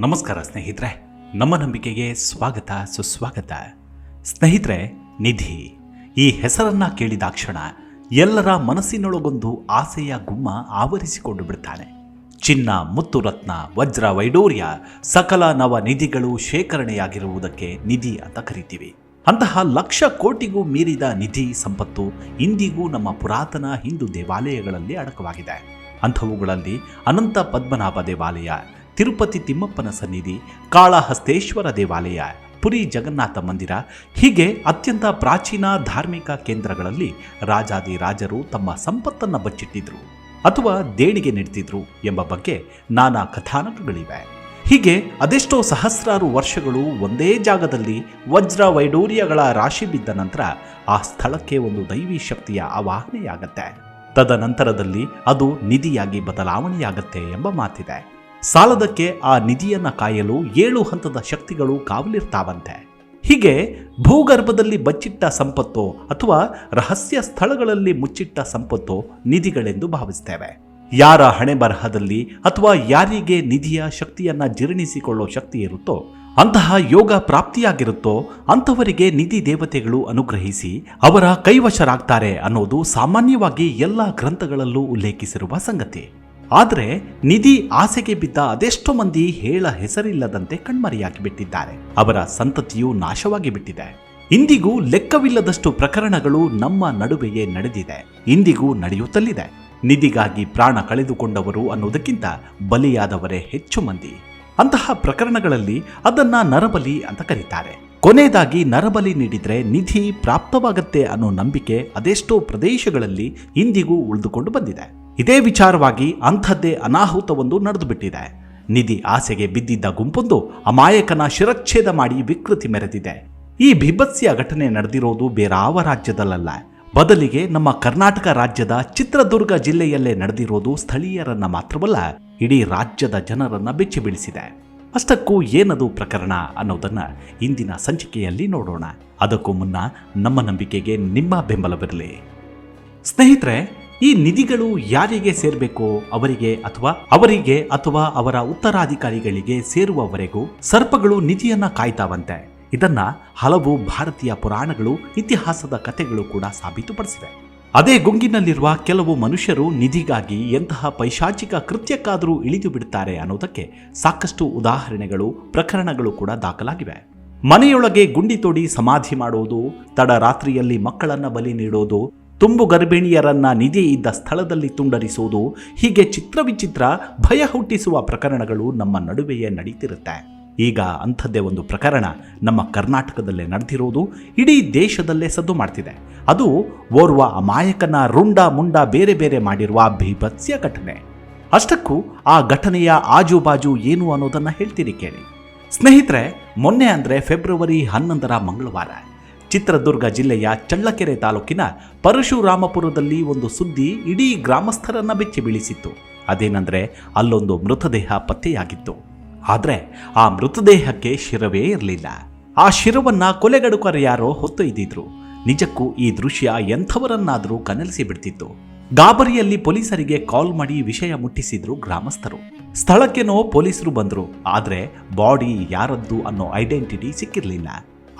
ನಮಸ್ಕಾರ ಸ್ನೇಹಿತರೆ, ನಮ್ಮ ನಂಬಿಕೆಗೆ ಸ್ವಾಗತ, ಸುಸ್ವಾಗತ. ಸ್ನೇಹಿತರೆ, ನಿಧಿ, ಈ ಹೆಸರನ್ನ ಕೇಳಿದಾಕ್ಷಣ ಎಲ್ಲರ ಮನಸ್ಸಿನೊಳಗೊಂದು ಆಸೆಯ ಗುಮ್ಮ ಆವರಿಸಿಕೊಂಡು ಬಿಡ್ತಾನೆ. ಚಿನ್ನ, ಮುತ್ತು ರತ್ನ, ವಜ್ರ, ವೈಡೂರ್ಯ, ಸಕಲ ನವ ನಿಧಿಗಳು ಶೇಖರಣೆಯಾಗಿರುವುದಕ್ಕೆ ನಿಧಿ ಅಂತ ಕರಿತೀವಿ. ಅಂತಹ ಲಕ್ಷ ಕೋಟಿಗೂ ಮೀರಿದ ನಿಧಿ ಸಂಪತ್ತು ಇಂದಿಗೂ ನಮ್ಮ ಪುರಾತನ ಹಿಂದೂ ದೇವಾಲಯಗಳಲ್ಲಿ ಅಡಕವಾಗಿದೆ. ಅಂಥವುಗಳಲ್ಲಿ ಅನಂತ ಪದ್ಮನಾಭ ದೇವಾಲಯ ತಿರುಪತಿ ತಿಮ್ಮಪ್ಪನ ಸನ್ನಿಧಿ ಕಾಳಹಸ್ತೇಶ್ವರ ದೇವಾಲಯ, ಪುರಿ ಜಗನ್ನಾಥ ಮಂದಿರ, ಹೀಗೆ ಅತ್ಯಂತ ಪ್ರಾಚೀನ ಧಾರ್ಮಿಕ ಕೇಂದ್ರಗಳಲ್ಲಿ ರಾಜಾದಿ ರಾಜರು ತಮ್ಮ ಸಂಪತ್ತನ್ನು ಬಚ್ಚಿಟ್ಟಿದ್ರು ಅಥವಾ ದೇಣಿಗೆ ನೀಡ್ತಿದ್ರು ಎಂಬ ಬಗ್ಗೆ ನಾನಾ ಕಥಾನಕಗಳಿವೆ. ಹೀಗೆ ಅದೆಷ್ಟೋ ಸಹಸ್ರಾರು ವರ್ಷಗಳು ಒಂದೇ ಜಾಗದಲ್ಲಿ ವಜ್ರ ವೈಡೂರ್ಯಗಳ ರಾಶಿ ಬಿದ್ದ ನಂತರ ಆ ಸ್ಥಳಕ್ಕೆ ಒಂದು ದೈವಿ ಶಕ್ತಿಯ ಆವಾಹನೆಯಾಗತ್ತೆ. ತದನಂತರದಲ್ಲಿ ಅದು ನಿಧಿಯಾಗಿ ಬದಲಾವಣೆಯಾಗತ್ತೆ ಎಂಬ ಮಾತಿದೆ. ಸಾಲದಕ್ಕೆ ಆ ನಿಧಿಯನ್ನು ಕಾಯಲು ಏಳು ಹಂತದ ಶಕ್ತಿಗಳು ಕಾವಲಿರ್ತಾವಂತೆ. ಹೀಗೆ ಭೂಗರ್ಭದಲ್ಲಿ ಬಚ್ಚಿಟ್ಟ ಸಂಪತ್ತು ಅಥವಾ ರಹಸ್ಯ ಸ್ಥಳಗಳಲ್ಲಿ ಮುಚ್ಚಿಟ್ಟ ಸಂಪತ್ತು ನಿಧಿಗಳೆಂದು ಭಾವಿಸ್ತೇವೆ. ಯಾರ ಹಣೆ ಬರಹದಲ್ಲಿ ಅಥವಾ ಯಾರಿಗೆ ನಿಧಿಯ ಶಕ್ತಿಯನ್ನ ಜೀರ್ಣಿಸಿಕೊಳ್ಳೋ ಶಕ್ತಿ ಇರುತ್ತೋ, ಅಂತಹ ಯೋಗ ಪ್ರಾಪ್ತಿಯಾಗಿರುತ್ತೋ, ಅಂಥವರಿಗೆ ನಿಧಿ ದೇವತೆಗಳು ಅನುಗ್ರಹಿಸಿ ಅವರ ಕೈವಶರಾಗ್ತಾರೆ ಅನ್ನೋದು ಸಾಮಾನ್ಯವಾಗಿ ಎಲ್ಲ ಗ್ರಂಥಗಳಲ್ಲೂ ಉಲ್ಲೇಖಿಸಿರುವ ಸಂಗತಿ. ಆದರೆ ನಿಧಿ ಆಸೆಗೆ ಬಿದ್ದ ಅದೆಷ್ಟೋ ಮಂದಿ ಹೇಳ ಹೆಸರಿಲ್ಲದಂತೆ ಕಣ್ಮರೆಯಾಗಿ ಬಿಟ್ಟಿದ್ದಾರೆ. ಅವರ ಸಂತತಿಯು ನಾಶವಾಗಿ ಬಿಟ್ಟಿದೆ. ಇಂದಿಗೂ ಲೆಕ್ಕವಿಲ್ಲದಷ್ಟು ಪ್ರಕರಣಗಳು ನಮ್ಮ ನಡುವೆಯೇ ನಡೆದಿದೆ. ಇಂದಿಗೂ ನಡೆಯುತ್ತಲಿದೆ ನಿಧಿಗಾಗಿ ಪ್ರಾಣ ಕಳೆದುಕೊಂಡವರು ಅನ್ನೋದಕ್ಕಿಂತ ಬಲಿಯಾದವರೇ ಹೆಚ್ಚು ಮಂದಿ. ಅಂತಹ ಪ್ರಕರಣಗಳಲ್ಲಿ ಅದನ್ನ ನರಬಲಿ ಅಂತ ಕರೀತಾರೆ. ಕೊನೆಯದಾಗಿ ನರಬಲಿ ನೀಡಿದ್ರೆ ನಿಧಿ ಪ್ರಾಪ್ತವಾಗತ್ತೆ ಅನ್ನೋ ನಂಬಿಕೆ ಅದೆಷ್ಟೋ ಪ್ರದೇಶಗಳಲ್ಲಿ ಇಂದಿಗೂ ಉಳಿದುಕೊಂಡು ಬಂದಿದೆ. ಇದೇ ವಿಚಾರವಾಗಿ ಅಂಥದ್ದೇ ಅನಾಹುತವೊಂದು ನಡೆದುಬಿಟ್ಟಿದೆ. ನಿಧಿ ಆಸೆಗೆ ಬಿದ್ದಿದ್ದ ಗುಂಪೊಂದು ಅಮಾಯಕನ ಶಿರಚ್ಛೇದ ಮಾಡಿ ವಿಕೃತಿ ಮೆರೆದಿದೆ. ಈ ಬಿಭತ್ಸ್ಯ ಘಟನೆ ನಡೆದಿರೋದು ಬೇರಾವ ರಾಜ್ಯದಲ್ಲ ಬದಲಿಗೆ ನಮ್ಮ ಕರ್ನಾಟಕ ರಾಜ್ಯದ ಚಿತ್ರದುರ್ಗ ಜಿಲ್ಲೆಯಲ್ಲೇ ನಡೆದಿರೋದು ಸ್ಥಳೀಯರನ್ನ ಮಾತ್ರವಲ್ಲ, ಇಡೀ ರಾಜ್ಯದ ಜನರನ್ನ ಬೆಚ್ಚಿ ಬೀಳಿಸಿದೆ ಅಷ್ಟಕ್ಕೂ ಏನದು ಪ್ರಕರಣ ಅನ್ನೋದನ್ನ ಇಂದಿನ ಸಂಚಿಕೆಯಲ್ಲಿ ನೋಡೋಣ. ಅದಕ್ಕೂ ಮುನ್ನ ನಮ್ಮ ನಂಬಿಕೆಗೆ ನಿಮ್ಮ ಬೆಂಬಲವಿರಲಿ. ಸ್ನೇಹಿತರೆ ಈ ನಿಧಿಗಳು ಯಾರಿಗೆ ಸೇರಬೇಕು ಅವರಿಗೆ ಅಥವಾ ಅವರಿಗೆ ಅಥವಾ ಅವರ ಉತ್ತರಾಧಿಕಾರಿಗಳಿಗೆ ಸೇರುವವರೆಗೂ ಸರ್ಪಗಳು ನಿಧಿಯನ್ನ ಕಾಯ್ತಾವಂತೆ. ಇದನ್ನ ಹಲವು ಭಾರತೀಯ ಪುರಾಣಗಳು, ಇತಿಹಾಸದ ಕಥೆಗಳು ಕೂಡ ಸಾಬೀತುಪಡಿಸಿವೆ. ಅದೇ ಗುಂಗಿನಲ್ಲಿರುವ ಕೆಲವು ಮನುಷ್ಯರು ನಿಧಿಗಾಗಿ ಎಂತಹ ಪೈಶಾಚಿಕ ಕೃತ್ಯಕ್ಕಾದರೂ ಇಳಿದು ಬಿಡುತ್ತಾರೆ ಅನ್ನೋದಕ್ಕೆ ಸಾಕಷ್ಟು ಉದಾಹರಣೆಗಳು, ಪ್ರಕರಣಗಳು ಕೂಡ ದಾಖಲಾಗಿವೆ. ಮನೆಯೊಳಗೆ ಗುಂಡಿ ತೋಡಿ ಸಮಾಧಿ ಮಾಡುವುದು ತಡರಾತ್ರಿಯಲ್ಲಿ ಮಕ್ಕಳನ್ನ ಬಲಿ ನೀಡೋದು ತುಂಬು ಗರ್ಭಿಣಿಯರನ್ನ ನಿಧಿ ಇದ್ದ ಸ್ಥಳದಲ್ಲಿ ತುಂಡರಿಸುವುದು ಹೀಗೆ ಚಿತ್ರವಿಚಿತ್ರ ಭಯ ಹುಟ್ಟಿಸುವ ಪ್ರಕರಣಗಳು ನಮ್ಮ ನಡುವೆಯೇ ನಡೀತಿರುತ್ತೆ. ಈಗ ಅಂಥದ್ದೇ ಒಂದು ಪ್ರಕರಣ ನಮ್ಮ ಕರ್ನಾಟಕದಲ್ಲೇ ನಡೆದಿರೋದು, ಇಡೀ ದೇಶದಲ್ಲೇ ಸದ್ದು ಮಾಡ್ತಿದೆ. ಅದು ಓರ್ವ ಅಮಾಯಕನ ರುಂಡ ಮುಂಡ ಬೇರೆ ಬೇರೆ ಮಾಡಿರುವ ಭೀಭತ್ಸ್ಯ ಘಟನೆ. ಅಷ್ಟಕ್ಕೂ ಆ ಘಟನೆಯ ಆಜುಬಾಜು ಏನು ಅನ್ನೋದನ್ನ ಹೇಳ್ತೀರಿ ಕೇಳಿ. ಸ್ನೇಹಿತರೆ, ಮೊನ್ನೆ ಅಂದರೆ ಫೆಬ್ರವರಿ ಹನ್ನೊಂದರ ಮಂಗಳವಾರ. ಚಿತ್ರದುರ್ಗ ಜಿಲ್ಲೆಯ ಚಳ್ಳಕೆರೆ ತಾಲೂಕಿನ ಪರಶುರಾಮಪುರದಲ್ಲಿ ಒಂದು ಸುದ್ದಿ ಇಡೀ ಗ್ರಾಮಸ್ಥರನ್ನ ಬೆಚ್ಚಿ ಬೀಳಿಸಿತ್ತು. ಅದೇನೆಂದರೆ ಅಲ್ಲೊಂದು ಮೃತದೇಹ ಪತ್ತೆಯಾಗಿತ್ತು. ಆದರೆ ಆ ಮೃತದೇಹಕ್ಕೆ ಶಿರವೇ ಇರಲಿಲ್ಲ. ಆ ಶಿರವನ್ನ ಕೊಲೆಗಡುಕರು ಯಾರೋ ಹೊತ್ತೊಯ್ದಿದ್ರು ನಿಜಕ್ಕೂ ಈ ದೃಶ್ಯ ಎಂಥವರನ್ನಾದರೂ ಕನಲಿಸಿ ಬಿಡ್ತಿತ್ತು. ಗಾಬರಿಯಲ್ಲಿ ಪೊಲೀಸರಿಗೆ ಕಾಲ್ ಮಾಡಿ ವಿಷಯ ಮುಟ್ಟಿಸಿದ್ರು ಗ್ರಾಮಸ್ಥರು. ಸ್ಥಳಕ್ಕೆನೋ ಪೊಲೀಸರು ಬಂದರು. ಆದರೆ ಬಾಡಿ ಯಾರದ್ದು ಅನ್ನೋ ಐಡೆಂಟಿಟಿ ಸಿಕ್ಕಿರಲಿಲ್ಲ.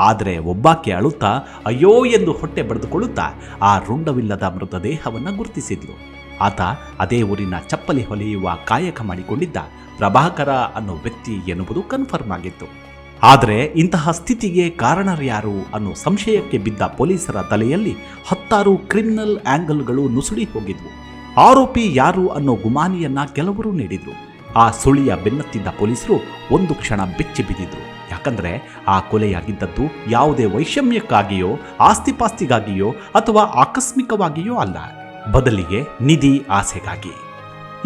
ಆದರೆ ಒಬ್ಬಾಕೆ ಅಳುತ್ತಾ, ಅಯ್ಯೋ ಎಂದು ಹೊಟ್ಟೆ ಬಡಿದುಕೊಳ್ಳುತ್ತಾ, ಆ ರುಂಡವಿಲ್ಲದ ಮೃತದೇಹವನ್ನು ಗುರುತಿಸಿದ್ಲು. ಆತ ಅದೇ ಊರಿನ ಚಪ್ಪಲಿ ಹೊಲಿಯುವ ಕಾಯಕ ಮಾಡಿಕೊಂಡಿದ್ದ ಪ್ರಭಾಕರ ಅನ್ನೋ ವ್ಯಕ್ತಿ ಎನ್ನುವುದು ಕನ್ಫರ್ಮ್ ಆಗಿತ್ತು. ಆದರೆ ಇಂತಹ ಸ್ಥಿತಿಗೆ ಕಾರಣರ್ಯಾರು ಅನ್ನೋ ಸಂಶಯಕ್ಕೆ ಬಿದ್ದ ಪೊಲೀಸರ ತಲೆಯಲ್ಲಿ ಹತ್ತಾರು ಕ್ರಿಮಿನಲ್ ಆಂಗಲ್ಗಳು ನುಸುಳಿ ಹೋಗಿದ್ವು. ಆರೋಪಿ ಯಾರು ಅನ್ನೋ ಗುಮಾನಿಯನ್ನ ಕೆಲವರು ನೀಡಿದ್ರು. ಆ ಸುಳಿಯ ಬೆನ್ನತ್ತಿದ್ದ ಪೊಲೀಸರು ಒಂದು ಕ್ಷಣ ಬೆಚ್ಚಿ ಬಿದ್ದಿದ್ರು. ಯಾಕಂದ್ರೆ ಆ ಕೊಲೆಯಾಗಿದ್ದದ್ದು ಯಾವುದೇ ವೈಷಮ್ಯಕ್ಕಾಗಿಯೋ, ಆಸ್ತಿಪಾಸ್ತಿಗಾಗಿಯೋ ಅಥವಾ ಆಕಸ್ಮಿಕವಾಗಿಯೋ ಅಲ್ಲ. ಬದಲಿಗೆ ನಿಧಿ ಆಸೆಗಾಗಿ.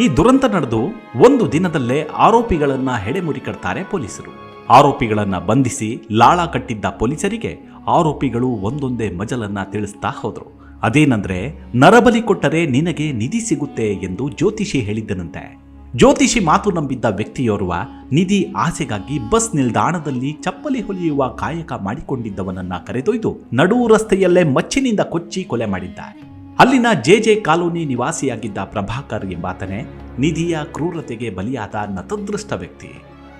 ಈ ದುರಂತ ನಡೆದು ಒಂದು ದಿನದಲ್ಲೇ ಆರೋಪಿಗಳನ್ನ ಹೆಡೆಮುರಿ ಕಟ್ತಾರೆ ಪೊಲೀಸರು. ಆರೋಪಿಗಳನ್ನ ಬಂಧಿಸಿ ಲಾಳ ಕಟ್ಟಿದ್ದ ಪೊಲೀಸರಿಗೆ ಆರೋಪಿಗಳು ಒಂದೊಂದೇ ಮಜಲನ್ನ ತಿಳಿಸ್ತಾ ಹೋದ್ರು. ಅದೇನಂದ್ರೆ, ನರಬಲಿ ಕೊಟ್ಟರೆ ನಿನಗೆ ನಿಧಿ ಸಿಗುತ್ತೆ ಎಂದು ಜ್ಯೋತಿಷಿ ಹೇಳಿದ್ದನಂತೆ. ಜ್ಯೋತಿಷಿ ಮಾತು ನಂಬಿದ್ದ ವ್ಯಕ್ತಿಯೋರ್ವ ನಿಧಿ ಆಸೆಗಾಗಿ ಬಸ್ ನಿಲ್ದಾಣದಲ್ಲಿ ಚಪ್ಪಲಿ ಹೊಲಿಯುವ ಕಾಯಕ ಮಾಡಿಕೊಂಡಿದ್ದವನನ್ನ ಕರೆದೊಯ್ದು ನಡು ರಸ್ತೆಯಲ್ಲೇ ಮಚ್ಚಿನಿಂದ ಕೊಚ್ಚಿ ಕೊಲೆ ಮಾಡಿದ್ದ ಅಲ್ಲಿನ ಜೆ ಜೆ ಕಾಲೋನಿ ನಿವಾಸಿಯಾಗಿದ್ದ ಪ್ರಭಾಕರ್ ಎಂಬಾತನೇ ನಿಧಿಯ ಕ್ರೂರತೆಗೆ ಬಲಿಯಾದ ನತದೃಷ್ಟ ವ್ಯಕ್ತಿ.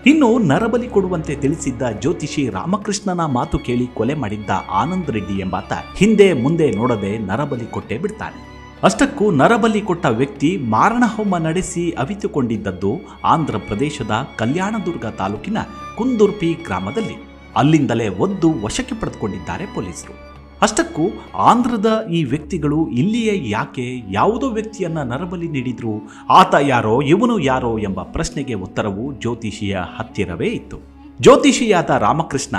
ಇನ್ನು ನರಬಲಿ ಕೊಡುವಂತೆ ತಿಳಿಸಿದ್ದ ಜ್ಯೋತಿಷಿ ರಾಮಕೃಷ್ಣನ ಮಾತು ಕೇಳಿ ಕೊಲೆ ಮಾಡಿದ್ದ ಆನಂದ್ ರೆಡ್ಡಿ ಎಂಬಾತ ಹಿಂದೆ ಮುಂದೆ ನೋಡದೆ ನರಬಲಿ ಕೊಟ್ಟೇ ಬಿಡ್ತಾನೆ. ಅಷ್ಟಕ್ಕೂ ನರಬಲಿ ಕೊಟ್ಟ ವ್ಯಕ್ತಿ ಮಾರಣಹೋಮ ನಡೆಸಿ ಅವಿತುಕೊಂಡಿದ್ದದ್ದು ಆಂಧ್ರ ಪ್ರದೇಶದ ಕಲ್ಯಾಣದುರ್ಗ ತಾಲೂಕಿನ ಕುಂದುರ್ಪಿ ಗ್ರಾಮದಲ್ಲಿ. ಅಲ್ಲಿಂದಲೇ ಒದ್ದು ವಶಕ್ಕೆ ಪಡೆದುಕೊಂಡಿದ್ದಾರೆ ಪೊಲೀಸರು. ಅಷ್ಟಕ್ಕೂ ಆಂಧ್ರದ ಈ ವ್ಯಕ್ತಿಗಳು ಇಲ್ಲಿಯೇ ಯಾಕೆ ಯಾವುದೋ ವ್ಯಕ್ತಿಯನ್ನ ನರಬಲಿ ನೀಡಿದ್ರು, ಆತ ಯಾರೋ, ಇವನು ಯಾರೋ ಎಂಬ ಪ್ರಶ್ನೆಗೆ ಉತ್ತರವು ಜ್ಯೋತಿಷಿಯ ಹತ್ತಿರವೇ ಇತ್ತು. ಜ್ಯೋತಿಷಿಯಾದ ರಾಮಕೃಷ್ಣ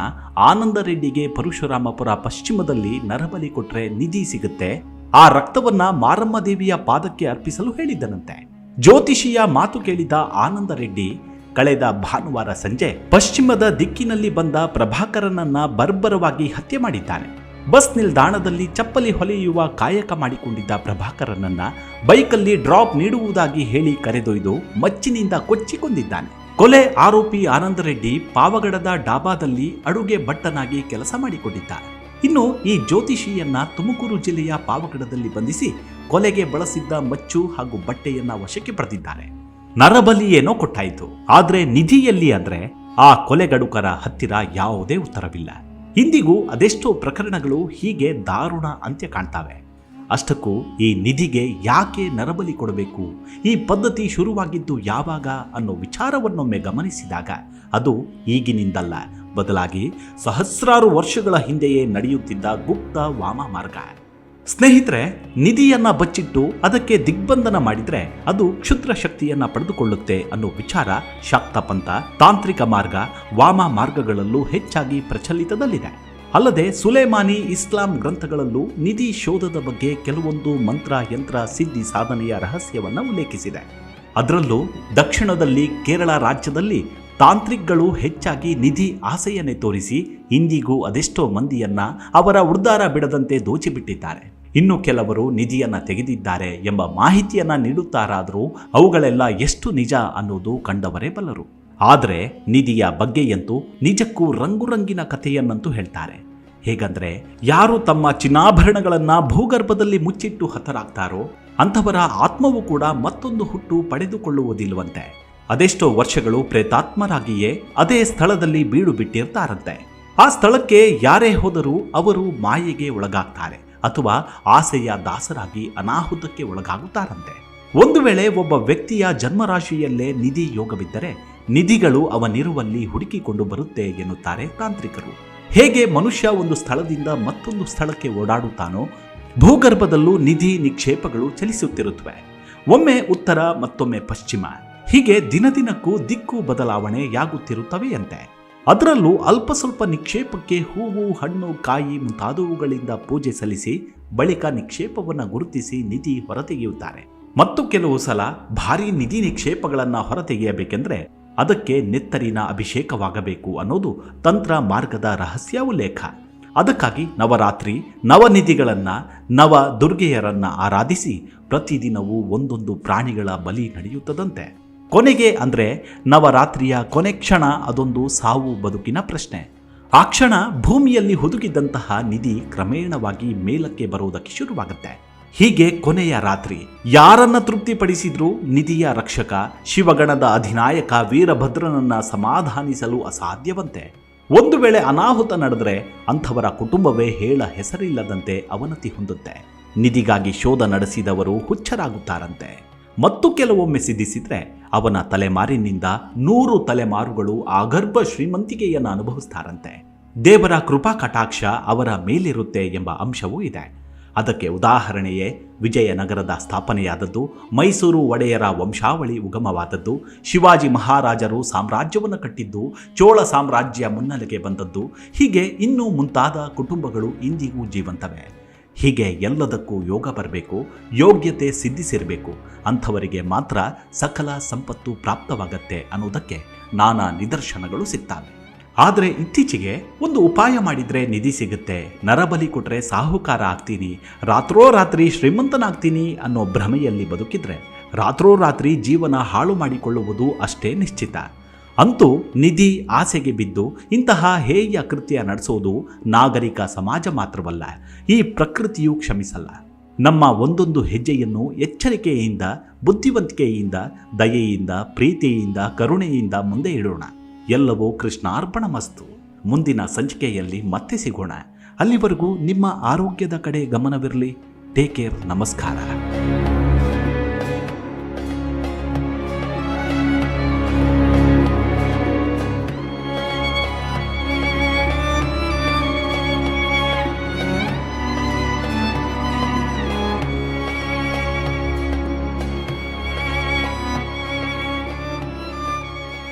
ಆನಂದ ರೆಡ್ಡಿಗೆ ಪರಶುರಾಮಪುರ ಪಶ್ಚಿಮದಲ್ಲಿ ನರಬಲಿ ಕೊಟ್ರೆ ನಿಧಿ ಸಿಗುತ್ತೆ ಆ ರಕ್ತವನ್ನ ಮಾರಮ್ಮ ದೇವಿಯ ಪಾದಕ್ಕೆ ಅರ್ಪಿಸಲು ಹೇಳಿದ್ದನಂತೆ ಜ್ಯೋತಿಷಿಯ ಮಾತು ಕೇಳಿದ ಆನಂದ ರೆಡ್ಡಿ, ಕಳೆದ ಭಾನುವಾರ ಸಂಜೆ ಪಶ್ಚಿಮದ ದಿಕ್ಕಿನಲ್ಲಿ ಬಂದ ಪ್ರಭಾಕರನನ್ನ ಬರ್ಬರವಾಗಿ ಹತ್ಯೆ ಮಾಡಿದ್ದಾನೆ. ಬಸ್ ನಿಲ್ದಾಣದಲ್ಲಿ ಚಪ್ಪಲಿ ಹೊಲೆಯುವ ಕಾಯಕ ಮಾಡಿಕೊಂಡಿದ್ದ ಪ್ರಭಾಕರನನ್ನ ಬೈಕಲ್ಲಿ ಡ್ರಾಪ್ ನೀಡುವುದಾಗಿ ಹೇಳಿ ಕರೆದೊಯ್ದು ಮಚ್ಚಿನಿಂದ ಕೊಚ್ಚಿಕೊಂಡಿದ್ದಾನೆ. ಕೊಲೆ ಆರೋಪಿ ಆನಂದ ರೆಡ್ಡಿ ಪಾವಗಡದ ಡಾಬಾದಲ್ಲಿ ಅಡುಗೆ ಭಟ್ಟನಾಗಿ ಕೆಲಸ ಮಾಡಿಕೊಂಡಿದ್ದಾರೆ ಇನ್ನು ಈ ಜ್ಯೋತಿಷಿಯನ್ನ ತುಮಕೂರು ಜಿಲ್ಲೆಯ ಪಾವಗಡದಲ್ಲಿ ಬಂಧಿಸಿ ಕೊಲೆಗೆ ಬಳಸಿದ್ದ ಮಚ್ಚು ಹಾಗೂ ಬಟ್ಟೆಯನ್ನ ವಶಕ್ಕೆ ಪಡೆದಿದ್ದಾರೆ. ನರಬಲಿ ಏನೋ ಕೊಟ್ಟಾಯಿತು. ಆದ್ರೆ ನಿಧಿಯಲ್ಲಿ ಅಂದ್ರೆ ಆ ಕೊಲೆಗಡುಕರ ಹತ್ತಿರ ಯಾವುದೇ ಉತ್ತರವಿಲ್ಲ. ಇಂದಿಗೂ ಅದೆಷ್ಟೋ ಪ್ರಕರಣಗಳು ಹೀಗೆ ದಾರುಣ ಅಂತ್ಯ ಕಾಣ್ತಾವೆ. ಅಷ್ಟಕ್ಕೂ ಈ ನಿಧಿಗೆ ಯಾಕೆ ನರಬಲಿ ಕೊಡಬೇಕು? ಈ ಪದ್ಧತಿ ಶುರುವಾಗಿದ್ದು ಯಾವಾಗ ಅನ್ನೋ ವಿಚಾರವನ್ನೊಮ್ಮೆ ಗಮನಿಸಿದಾಗ ಅದು ಈಗಿನಿಂದಲ್ಲ ಬದಲಾಗಿ ಸಹಸ್ರಾರು ವರ್ಷಗಳ ಹಿಂದೆಯೇ ನಡೆಯುತ್ತಿದ್ದ ಗುಪ್ತ ವಾಮ ಮಾರ್ಗ. ಸ್ನೇಹಿತರೆ, ನಿಧಿಯನ್ನ ಬಚ್ಚಿಟ್ಟು ಅದಕ್ಕೆ ದಿಗ್ಬಂಧನ ಮಾಡಿದ್ರೆ ಅದು ಕ್ಷುದ್ರ ಶಕ್ತಿಯನ್ನ ಪಡೆದುಕೊಳ್ಳುತ್ತೆ ಅನ್ನೋ ವಿಚಾರ ಶಾಕ್ತ ಪಂಥ, ತಾಂತ್ರಿಕ ಮಾರ್ಗ, ವಾಮ ಮಾರ್ಗಗಳಲ್ಲೂ ಹೆಚ್ಚಾಗಿ ಪ್ರಚಲಿತದಲ್ಲಿದೆ. ಅಲ್ಲದೆ ಸುಲೇಮಾನಿ ಇಸ್ಲಾಂ ಗ್ರಂಥಗಳಲ್ಲೂ ನಿಧಿ ಶೋಧದ ಬಗ್ಗೆ ಕೆಲವೊಂದು ಮಂತ್ರ ಯಂತ್ರ ಸಿದ್ಧಿ ಸಾಧನೆಯ ರಹಸ್ಯವನ್ನು ಉಲ್ಲೇಖಿಸಿದೆ. ಅದರಲ್ಲೂ ದಕ್ಷಿಣದಲ್ಲಿ ಕೇರಳ ರಾಜ್ಯದಲ್ಲಿ ತಾಂತ್ರಿಕ್ಗಳು ಹೆಚ್ಚಾಗಿ ನಿಧಿ ಆಸೆಯನ್ನೇ ತೋರಿಸಿ ಇಂದಿಗೂ ಅದೆಷ್ಟೋ ಮಂದಿಯನ್ನ ಅವರ ಉದ್ದಾರ ಬಿಡದಂತೆ ದೋಚಿಬಿಟ್ಟಿದ್ದಾರೆ. ಇನ್ನು ಕೆಲವರು ನಿಧಿಯನ್ನು ತೆಗೆದಿದ್ದಾರೆ ಎಂಬ ಮಾಹಿತಿಯನ್ನ ನೀಡುತ್ತಾರಾದರೂ ಅವುಗಳೆಲ್ಲ ಎಷ್ಟು ನಿಜ ಅನ್ನೋದು ಕಂಡವರೇ ಬಲ್ಲರು. ಆದರೆ ನಿಧಿಯ ಬಗ್ಗೆಯಂತೂ ನಿಜಕ್ಕೂ ರಂಗುರಂಗಿನ ಕಥೆಯನ್ನಂತೂ ಹೇಳ್ತಾರೆ. ಹೇಗಂದ್ರೆ ಯಾರು ತಮ್ಮ ಚಿನ್ನಾಭರಣಗಳನ್ನು ಭೂಗರ್ಭದಲ್ಲಿ ಮುಚ್ಚಿಟ್ಟು ಹತರಾಗ್ತಾರೋ ಅಂಥವರ ಆತ್ಮವು ಕೂಡ ಮತ್ತೊಂದು ಹುಟ್ಟು ಪಡೆದುಕೊಳ್ಳುವುದಿಲ್ವಂತೆ ಅದೆಷ್ಟೋ ವರ್ಷಗಳು ಪ್ರೇತಾತ್ಮರಾಗಿಯೇ ಅದೇ ಸ್ಥಳದಲ್ಲಿ ಬೀಡು ಬಿಟ್ಟಿರ್ತಾರಂತೆ. ಆ ಸ್ಥಳಕ್ಕೆ ಯಾರೇ ಹೋದರೂ ಅವರು ಮಾಯೆಗೆ ಒಳಗಾಗ್ತಾರೆ ಅಥವಾ ಆಸೆಯ ದಾಸರಾಗಿ ಅನಾಹುತಕ್ಕೆ ಒಳಗಾಗುತ್ತಾರಂತೆ. ಒಂದು ವೇಳೆ ಒಬ್ಬ ವ್ಯಕ್ತಿಯ ಜನ್ಮರಾಶಿಯಲ್ಲೇ ನಿಧಿ ಯೋಗವಿದ್ದರೆ ನಿಧಿಗಳು ಅವನಿರುವಲ್ಲಿ ಹುಡುಕಿಕೊಂಡು ಬರುತ್ತೆ ಎನ್ನುತ್ತಾರೆ ತಾಂತ್ರಿಕರು. ಹೇಗೆ ಮನುಷ್ಯ ಒಂದು ಸ್ಥಳದಿಂದ ಮತ್ತೊಂದು ಸ್ಥಳಕ್ಕೆ ಓಡಾಡುತ್ತಾನೋ ಭೂಗರ್ಭದಲ್ಲೂ ನಿಧಿ ನಿಕ್ಷೇಪಗಳು ಚಲಿಸುತ್ತಿರುತ್ತವೆ. ಒಮ್ಮೆ ಉತ್ತರ, ಮತ್ತೊಮ್ಮೆ ಪಶ್ಚಿಮ. ಹೀಗೆ ದಿನದಿನಕ್ಕೂ ದಿಕ್ಕು ಬದಲಾವಣೆಯಾಗುತ್ತಿರುತ್ತವೆಯಂತೆ. ಅದರಲ್ಲೂ ಅಲ್ಪ ಸ್ವಲ್ಪ ನಿಕ್ಷೇಪಕ್ಕೆ ಹೂವು, ಹಣ್ಣು, ಕಾಯಿ ಮುಂತಾದವುಗಳಿಂದ ಪೂಜೆ ಸಲ್ಲಿಸಿ ಬಳಿಕ ನಿಕ್ಷೇಪವನ್ನು ಗುರುತಿಸಿ ನಿಧಿ ಹೊರತೆಗೆಯುತ್ತಾರೆ. ಮತ್ತು ಕೆಲವು ಸಲ ಭಾರೀ ನಿಧಿ ನಿಕ್ಷೇಪಗಳನ್ನು ಹೊರತೆಗೆಯಬೇಕೆಂದ್ರೆ ಅದಕ್ಕೆ ನೆತ್ತರಿನ ಅಭಿಷೇಕವಾಗಬೇಕು ಅನ್ನೋದು ತಂತ್ರ ಮಾರ್ಗದ ರಹಸ್ಯ ಉಲ್ಲೇಖ ಅದಕ್ಕಾಗಿ ನವರಾತ್ರಿ ನವನಿಧಿಗಳನ್ನು ನವ ದುರ್ಗೆಯರನ್ನು ಆರಾಧಿಸಿ ಪ್ರತಿದಿನವೂ ಒಂದೊಂದು ಪ್ರಾಣಿಗಳ ಬಲಿ ನಡೆಯುತ್ತದಂತೆ. ಕೊನೆಗೆ ಅಂದ್ರೆ ನವರಾತ್ರಿಯ ಕೊನೆ ಕ್ಷಣ ಅದೊಂದು ಸಾವು ಬದುಕಿನ ಪ್ರಶ್ನೆ. ಆ ಕ್ಷಣ ಭೂಮಿಯಲ್ಲಿ ಹುದುಗಿದ್ದಂತಹ ನಿಧಿ ಕ್ರಮೇಣವಾಗಿ ಮೇಲಕ್ಕೆ ಬರುವುದಕ್ಕೆ ಶುರುವಾಗುತ್ತೆ. ಹೀಗೆ ಕೊನೆಯ ರಾತ್ರಿ ಯಾರನ್ನ ತೃಪ್ತಿಪಡಿಸಿದ್ರೂ ನಿಧಿಯ ರಕ್ಷಕ, ಶಿವಗಣದ ಅಧಿನಾಯಕ ವೀರಭದ್ರನನ್ನ ಸಮಾಧಾನಿಸಲು ಅಸಾಧ್ಯವಂತೆ. ಒಂದು ವೇಳೆ ಅನಾಹುತ ನಡೆದರೆ ಅಂಥವರ ಕುಟುಂಬವೇ ಹೇಳ ಹೆಸರಿಲ್ಲದಂತೆ ಅವನತಿ ಹೊಂದುತ್ತೆ. ನಿಧಿಗಾಗಿ ಶೋಧ ನಡೆಸಿದವರು ಹುಚ್ಚರಾಗುತ್ತಾರಂತೆ. ಮತ್ತು ಕೆಲವೊಮ್ಮೆ ಸಿದ್ಧಿಸಿದರೆ ಅವನ ತಲೆಮಾರಿನಿಂದ ನೂರು ತಲೆಮಾರುಗಳು ಆಗರ್ಭ ಶ್ರೀಮಂತಿಕೆಯನ್ನು ಅನುಭವಿಸ್ತಾರಂತೆ. ದೇವರ ಕೃಪಾ ಕಟಾಕ್ಷ ಅವರ ಮೇಲಿರುತ್ತೆ ಎಂಬ ಅಂಶವೂ ಇದೆ. ಅದಕ್ಕೆ ಉದಾಹರಣೆಯೇ ವಿಜಯನಗರದ ಸ್ಥಾಪನೆಯಾದದ್ದು, ಮೈಸೂರು ಒಡೆಯರ ವಂಶಾವಳಿ ಉಗಮವಾದದ್ದು, ಶಿವಾಜಿ ಮಹಾರಾಜರು ಸಾಮ್ರಾಜ್ಯವನ್ನು ಕಟ್ಟಿದ್ದು, ಚೋಳ ಸಾಮ್ರಾಜ್ಯ ಮುನ್ನೆಲೆಗೆ ಬಂದದ್ದು, ಹೀಗೆ ಇನ್ನೂ ಮುಂತಾದ ಕುಟುಂಬಗಳು ಇಂದಿಗೂ ಜೀವಂತವೆ. ಹೀಗೆ ಎಲ್ಲದಕ್ಕೂ ಯೋಗ ಬರಬೇಕು, ಯೋಗ್ಯತೆ ಸಿದ್ಧಿಸಿರಬೇಕು, ಅಂಥವರಿಗೆ ಮಾತ್ರ ಸಕಲ ಸಂಪತ್ತು ಪ್ರಾಪ್ತವಾಗತ್ತೆ ಅನ್ನೋದಕ್ಕೆ ನಾನಾ ನಿದರ್ಶನಗಳು ಸಿಗ್ತವೆ. ಆದರೆ ಇತ್ತೀಚೆಗೆ ಒಂದು ಉಪಾಯ ಮಾಡಿದರೆ ನಿಧಿ ಸಿಗುತ್ತೆ. ನರಬಲಿ ಕೊಟ್ಟರೆ ಸಾಹುಕಾರ ಆಗ್ತೀನಿ, ರಾತ್ರೋರಾತ್ರಿ ಶ್ರೀಮಂತನಾಗ್ತೀನಿ ಅನ್ನೋ ಭ್ರಮೆಯಲ್ಲಿ ಬದುಕಿದ್ರೆ, ರಾತ್ರೋರಾತ್ರಿ ಜೀವನ ಹಾಳು ಮಾಡಿಕೊಳ್ಳುವುದು ಅಷ್ಟೇ ನಿಶ್ಚಿತ. ಅಂತೂ ನಿಧಿ ಆಸೆಗೆ ಬಿದ್ದು ಇಂತಹ ಹೇಯ ಕೃತ್ಯ ನಡೆಸೋದು ನಾಗರಿಕ ಸಮಾಜ ಮಾತ್ರವಲ್ಲ, ಈ ಪ್ರಕೃತಿಯು ಕ್ಷಮಿಸಲ್ಲ. ನಮ್ಮ ಒಂದೊಂದು ಹೆಜ್ಜೆಯನ್ನು ಎಚ್ಚರಿಕೆಯಿಂದ, ಬುದ್ಧಿವಂತಿಕೆಯಿಂದ, ದಯೆಯಿಂದ, ಪ್ರೀತಿಯಿಂದ, ಕರುಣೆಯಿಂದ ಮುಂದೆ ಇಡೋಣ. ಎಲ್ಲವೂ ಕೃಷ್ಣಾರ್ಪಣ ಮಸ್ತು. ಮುಂದಿನ ಸಂಚಿಕೆಯಲ್ಲಿ ಮತ್ತೆ ಸಿಗೋಣ. ಅಲ್ಲಿವರೆಗೂ ನಿಮ್ಮ ಆರೋಗ್ಯದ ಕಡೆ ಗಮನವಿರಲಿ. Take care. ನಮಸ್ಕಾರ.